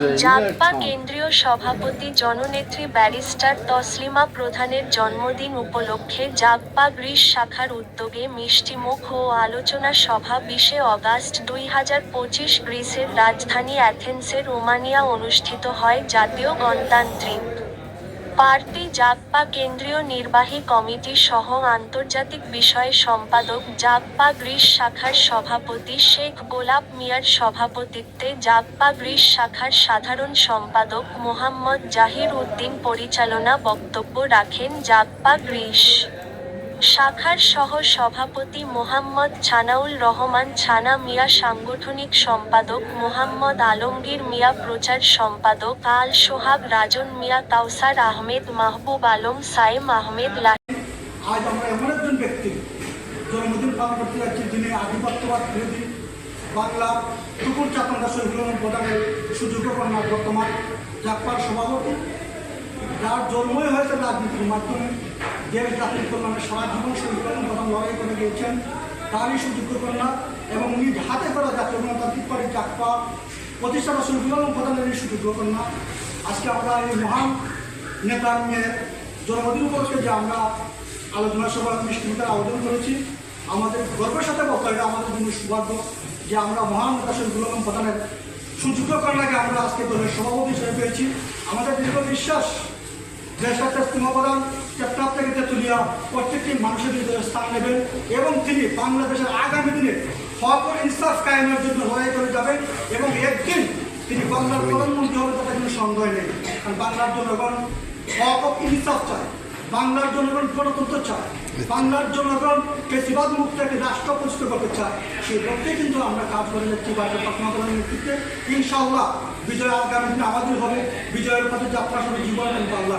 জাগপা কেন্দ্রীয় সভাপতি জননেত্রী ব্যারিস্টার তসলিমা প্রধানের জন্মদিন উপলক্ষে জাগপা গ্রীষ শাখার উদ্যোগে মিষ্টিমুখ ও আলোচনা সভা বিশে অগাস্ট দুই হাজার পঁচিশ গ্রিসের রাজধানী অ্যাথেন্সের রোমানিয়া অনুষ্ঠিত হয় জাতীয় গণতান্ত্রিক। পার্টি জাগপা কেন্দ্রীয় নির্বাহী কমিটি সহ আন্তর্জাতিক বিষয়ে সম্পাদক জাগপা গ্রিস শাখার সভাপতি শেখ গোলাপ মিয়ার সভাপতিত্বে জাগপা গ্রিস শাখার সাধারণ সম্পাদক মোহাম্মদ জাহির উদ্দিন পরিচালনা বক্তব্য রাখেন জাগপা গ্রিস। শাখার সহ সভাপতি মোহাম্মদ ছানাউল রহমান ছানা মিয়া সাংগঠনিক সম্পাদক মোহাম্মদ আলমগীর মিয়া প্রচার সম্পাদক আল সোহাগ রাজন মিয়া, কাউসার আহমেদ, মাহবুব আলম সাইম আহমেদ আজ আমরা এমন একজন ব্যক্তি জন্মদিন পালন করতে যাচ্ছি যিনি আধিপত্যবাদ বিরোধী, বাংলা টুকুর সুযোগ্য কন্যা বর্তমান সভাপতি। যার জন্মই হয়েছে রাজনীতির মাধ্যমে। দেশ জাতির কল্যাণে সারা জীবন শহীদুল প্রধান লড়াই করে গিয়েছেন। তারই সুযোগ্য কন্যা এবং নিজ হাতে করা জাতীয় গণতান্ত্রিক পার্টি জাকপা প্রতিষ্ঠাতা শহীদুল প্রধানের এই সুযোগ্য কন্যা আজকে আমরা এই মহান নেতার মেয়ের জন্মদিন উপলক্ষে যে আমরা আলোচনা সভা মিষ্টিমুখের আয়োজন করেছি, আমাদের গর্বের সাথে বলতে এটা আমাদের জন্য সৌভাগ্য যে আমরা মহান নেতা শহীদুল আলম প্রধানের সুযোগ্য কন্যাকে আমরা আজকে দলের সভাপতি হিসেবে পেয়েছি। আমাদের দীর্ঘ বিশ্বাস প্রত্যেকটি মানুষের হৃদয়ে স্থান নেবেন এবং তিনি বাংলাদেশের আগামী দিনে হক ইনসাফ কায়েমের জন্য লড়াই করে যাবেন এবং একদিন তিনি বাংলার প্রধানমন্ত্রী হবে তাতে কোনো সন্দেহ নেই। কারণ বাংলার জনগণ হক ইনসাফ চায়, বাংলার জনগণ গণতন্ত্র চায়, বাংলার জনগণ বেশিরভাগ মুক্ত একটি রাষ্ট্র প্রতিষ্ঠা করতে চায়। সেই লক্ষ্যে কিন্তু আমরা কাজ করে যাচ্ছি বা পাটনাগরের নেতৃত্বে। ইনশাআল্লাহ বিজয় আগামী দিনে আমাদের হবে। বিজয়ের পথে যাত্রা শুরু জীবন এবং বাংলা।